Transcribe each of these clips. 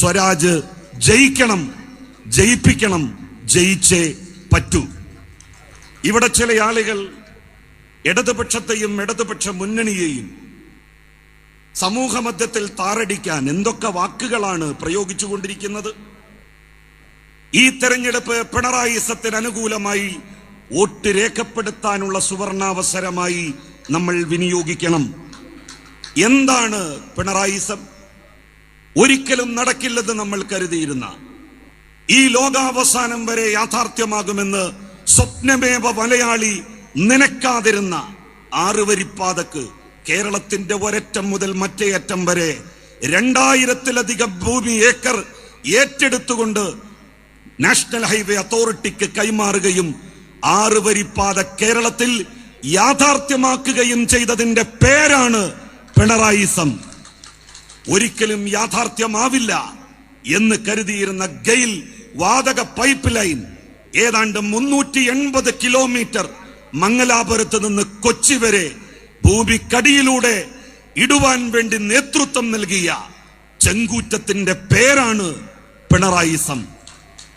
സ്വരാജ് ജയിക്കണം ജയിപ്പിക്കണം ജയിച്ചേ പറ്റൂ. ഇവിടെ ചില ആളുകൾ ഇടതുപക്ഷത്തെയും ഇടതുപക്ഷ മുന്നണിയെയും സമൂഹ മധ്യത്തിൽ താറടിക്കാൻ എന്തൊക്കെ വാക്കുകളാണ് പ്രയോഗിച്ചുകൊണ്ടിരിക്കുന്നത്? ഈ തെരഞ്ഞെടുപ്പ് പിണറായി സത്തിന് അനുകൂലമായി വോട്ട് രേഖപ്പെടുത്താനുള്ള സുവർണാവസരമായി നമ്മൾ വിനിയോഗിക്കണം. എന്താണ് പിണറായി പിണറായിസം ഒരിക്കലും നടക്കില്ലെന്ന് നമ്മൾ കരുതിയിരുന്ന ഈ ലോകാവസാനം വരെ യാഥാർത്ഥ്യമാകുമെന്ന് സ്വപ്നമേവ മലയാളി നനക്കാതിരുന്ന ആറുവരിപ്പാതക്ക് കേരളത്തിന്റെ ഒരറ്റം മുതൽ മറ്റേ അറ്റം വരെ രണ്ടായിരത്തിലധികം ഭൂമി ഏക്കർ ഏറ്റെടുത്തുകൊണ്ട് നാഷണൽ ഹൈവേ അതോറിറ്റിക്ക് കൈമാറുകയും ആറുവരിപ്പാത കേരളത്തിൽ യാഥാർത്ഥ്യമാക്കുകയും ചെയ്തതിന്റെ പേരാണ് പിണറായിസം ഒരിക്കലും യാഥാർത്ഥ്യമാവില്ല എന്ന് കരുതിയിരുന്ന ഗെയിൽ വാതക പൈപ്പ് ലൈൻ ഏതാണ്ട് മുന്നൂറ്റി എൺപത് കിലോമീറ്റർ മംഗലാപുരത്ത് നിന്ന് കൊച്ചി വരെ ഭൂമിക്കടിയിലൂടെ ഇടുവാൻ വേണ്ടി നേതൃത്വം നൽകിയ ചെങ്കൂറ്റത്തിന്റെ പേരാണ് പിണറായിസം.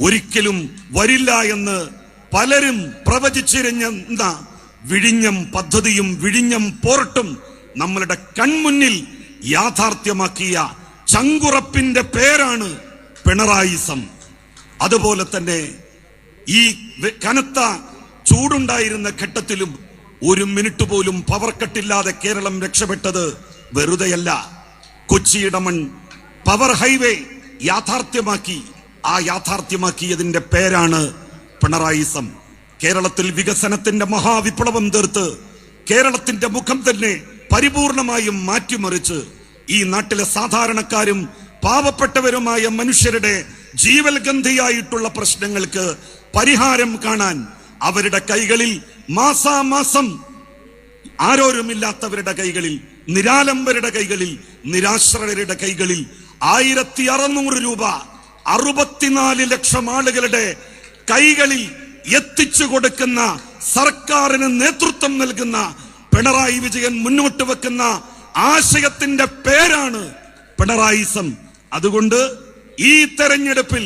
ഒരിക്കലും വരില്ല എന്ന് പലരും പ്രവചിച്ചിരുന്ന വിഴിഞ്ഞം പദ്ധതിയും വിഴിഞ്ഞം പോർട്ടും നമ്മളുടെ കൺമുന്നിൽ യാഥാർത്ഥ്യമാക്കിയ ചങ്കുറപ്പിന്റെ പേരാണ് പിണറായിസം. അതുപോലെ തന്നെ ഈ കനത്ത ചൂടുണ്ടായിരുന്ന ഘട്ടത്തിലും ഒരു മിനിറ്റ് പോലും പവർ കട്ടില്ലാതെ കേരളം രക്ഷപ്പെട്ടത് വെറുതെയല്ല. കൊച്ചിയുടെ മൺ പവർ ഹൈവേ യാഥാർത്ഥ്യമാക്കി ആ യാഥാർത്ഥ്യമാക്കിയതിന്റെ പേരാണ് പിണറായിസം. കേരളത്തിൽ വികസനത്തിന്റെ മഹാവിപ്ലവം തീർത്ത് കേരളത്തിന്റെ മുഖം തന്നെ പരിപൂർണമായും മാറ്റിമറിച്ച് ഈ നാട്ടിലെ സാധാരണക്കാരും പാവപ്പെട്ടവരുമായ മനുഷ്യരുടെ ജീവൽഗന്ധിയായിട്ടുള്ള പ്രശ്നങ്ങൾക്ക് പരിഹാരം കാണാൻ അവരുടെ കൈകളിൽ മാസാമാസം ആരോരുമില്ലാത്തവരുടെ കൈകളിൽ നിരാലംബരുടെ കൈകളിൽ നിരാശ്രയരുടെ കൈകളിൽ ആയിരത്തി അറുന്നൂറ് രൂപ അറുപത്തിനാല് ലക്ഷം ആളുകളുടെ കൈകളിൽ എത്തിച്ചു കൊടുക്കുന്ന സർക്കാരിന് നേതൃത്വം നൽകുന്ന പിണറായി വിജയൻ മുന്നോട്ട് വെക്കുന്ന ആശയത്തിന്റെ പേരാണ് പിണറായിസം. അതുകൊണ്ട് ഈ തെരഞ്ഞെടുപ്പിൽ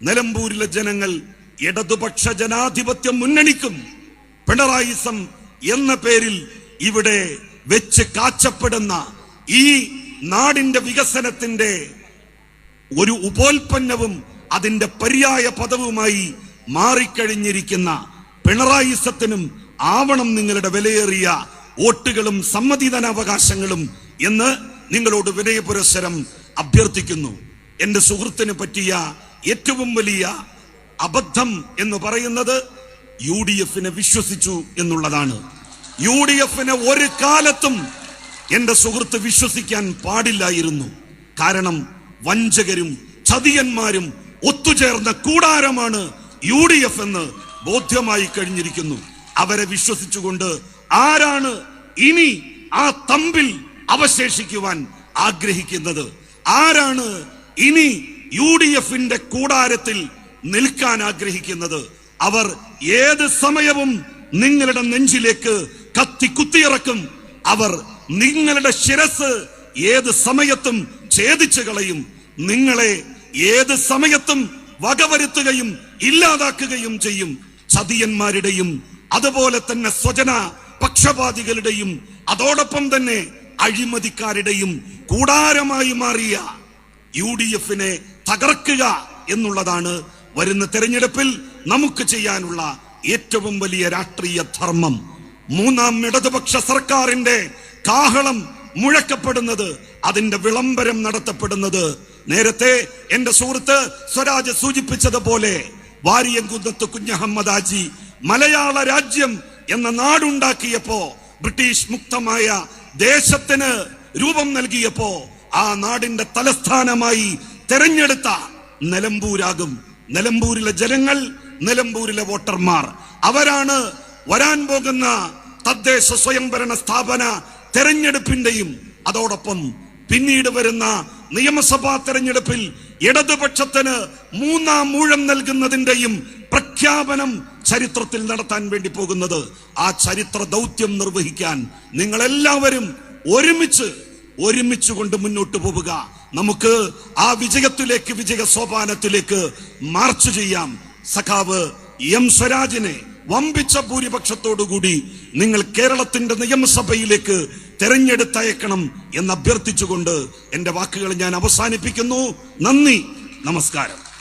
നിലമ്പൂരിലെ ജനങ്ങൾ ഇടതുപക്ഷ ജനാധിപത്യ മുന്നണിക്കും. പിണറായിസം എന്ന പേരിൽ ഇവിടെ വെച്ച് കാച്ചപ്പെടുന്ന ഈ നാടിന്റെ വികസനത്തിന്റെ ഒരു ഉപോൽപ്പന്നവും അതിന്റെ പര്യായ പദവുമായി മാറിക്കഴിഞ്ഞിരിക്കുന്ന പിണറായിസത്തിനും ആവണം നിങ്ങളുടെ വിലയേറിയ വോട്ടുകളും സമ്മതിദാനാവകാശങ്ങളും എന്ന് നിങ്ങളോട് വിനയപുരസ്സരം അഭ്യർത്ഥിക്കുന്നു. എന്റെ സുഹൃത്തിന് പറ്റിയ ഏറ്റവും വലിയ അബദ്ധം എന്ന് പറയുന്നത് യു ഡി എഫിനെ വിശ്വസിച്ചു എന്നുള്ളതാണ്. യു ഡി എഫിനെ ഒരു കാലത്തും എന്റെ സുഹൃത്ത് വിശ്വസിക്കാൻ പാടില്ലായിരുന്നു. കാരണം വഞ്ചകരും ചതിയന്മാരും ഒത്തുചേർന്ന കൂടാരമാണ് യു ഡി എഫ് എന്ന് ബോധ്യമായി കഴിഞ്ഞിരിക്കുന്നു. അവരെ വിശ്വസിച്ചുകൊണ്ട് ആരാണ് ഇനി ആ തമ്പിൽ അവശേഷിക്കുവാൻ ആഗ്രഹിക്കുന്നത്? ആരാണ് ഇനി യു ഡി എഫിന്റെ കൂടാരത്തിൽ നിൽക്കാൻ ആഗ്രഹിക്കുന്നത്? അവർ ഏത് സമയവും നിങ്ങളുടെ നെഞ്ചിലേക്ക് കത്തി കുത്തിയിറക്കും. അവർ നിങ്ങളുടെ ശിരസ് ഏത് സമയത്തും ഛേദിച്ചു കളയും. നിങ്ങളെ ഏത് സമയത്തും വകവരുത്തുകയും ഇല്ലാതാക്കുകയും ചെയ്യും. ചതിയന്മാരുടെയും അതുപോലെ തന്നെ സ്വജന പക്ഷപാതികളുടെയും അതോടൊപ്പം തന്നെ അഴിമതിക്കാരുടെയും കൂടാരമായി മാറിയ യു ഡി എഫിനെ തകർക്കുക എന്നുള്ളതാണ് വരുന്ന തെരഞ്ഞെടുപ്പിൽ നമുക്ക് ചെയ്യാനുള്ള ഏറ്റവും വലിയ രാഷ്ട്രീയ ധർമ്മം. മൂന്നാം ഇടതുപക്ഷ സർക്കാരിന്റെ കാഹളം മുഴക്കപ്പെടുന്നത് അതിന്റെ വിളംബരം നടത്തപ്പെടുന്നത്. നേരത്തെ എന്റെ സുഹൃത്ത് സ്വരാജ് സൂചിപ്പിച്ചതുപോലെ വാരിയംകുന്നത്ത് കുഞ്ഞഹമ്മദാജി മലയാള രാജ്യം എന്ന നാടുണ്ടാക്കിയപ്പോ ബ്രിട്ടീഷ് മുക്തമായ ദേശത്തിന് രൂപം നൽകിയപ്പോ ആ നാടിന്റെ തലസ്ഥാനമായി തെരഞ്ഞെടുത്ത നിലമ്പൂരാകും. നിലമ്പൂരിലെ ജനങ്ങൾ നിലമ്പൂരിലെ വോട്ടർമാർ. അവരാണ് വരാൻ പോകുന്ന തദ്ദേശ സ്വയംഭരണ സ്ഥാപന തെരഞ്ഞെടുപ്പിന്റെയും അതോടൊപ്പം പിന്നീട് വരുന്ന നിയമസഭാ തെരഞ്ഞെടുപ്പിൽ ഇടതുപക്ഷത്തിന് മൂന്നാം മൂഴം നൽകുന്നതിന്റെയും പ്രഖ്യാപനം ചരിത്രത്തിൽ നടത്താൻ വേണ്ടി പോകുന്നത് ആ ചരിത്ര ദൗത്യം നിർവഹിക്കാൻ നിങ്ങളെല്ലാവരും ഒരുമിച്ച് ഒരുമിച്ച് കൊണ്ട് മുന്നോട്ട് പോവുക. നമുക്ക് ആ വിജയത്തിലേക്ക് വിജയ സോപാനത്തിലേക്ക് മാർച്ച് ചെയ്യാം. സഖാവ് എം സ്വരാജിനെ വമ്പിച്ച ഭൂരിപക്ഷത്തോടുകൂടി നിങ്ങൾ കേരളത്തിന്റെ നിയമസഭയിലേക്ക് തെരഞ്ഞെടുത്തയക്കണം എന്ന് അഭ്യർത്ഥിച്ചുകൊണ്ട് എന്റെ വാക്കുകൾ ഞാൻ അവസാനിപ്പിക്കുന്നു. നന്ദി നമസ്കാരം.